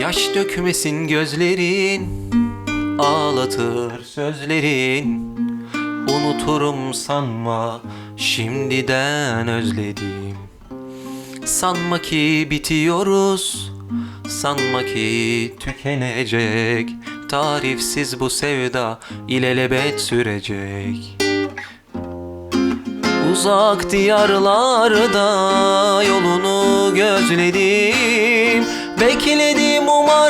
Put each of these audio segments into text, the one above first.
Yaş dökmesin gözlerin Ağlatır sözlerin. Unuturum sanma Şimdiden özledim. Sanma ki bitiyoruz Sanma ki tükenecek. Tarifsiz bu sevda ilelebet sürecek. Uzak diyarlarda yolunu gözledim. Bekledim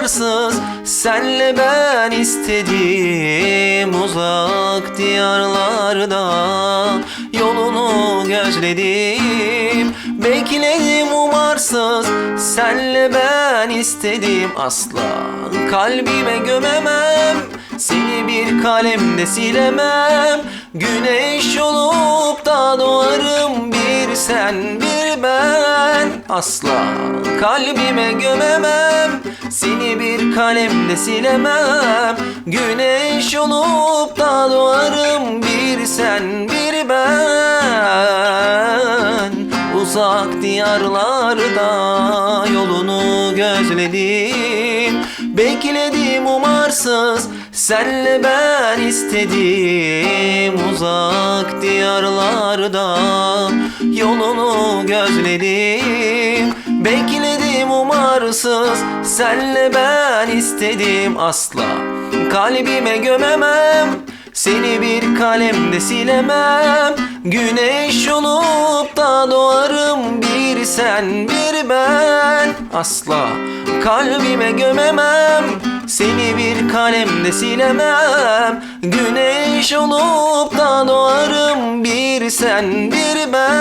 umarsız senle ben istedim Uzak diyarlarda yolunu gözledim Bekledim umarsız senle ben istedim Asla kalbime gömemem seni bir kalemde silemem Güneş olup da doğarım bir sen bir ben Asla kalbime gömemem Seni bir kalemde silemem. Güneş olup da doğarım bir sen bir ben. Uzak diyarlarda yolunu gözledim. Bekledim umarsız senle ben istedim. Uzak diyarlarda yolunu gözledim. Bekledim umarsız senle ben istedim Asla. Kalbime gömemem seni bir kalemde silemem. Güneş olup da doğarım bir sen bir ben Asla. Kalbime gömemem Seni bir kalemde silemem. Güneş olup da doğarım bir sen bir ben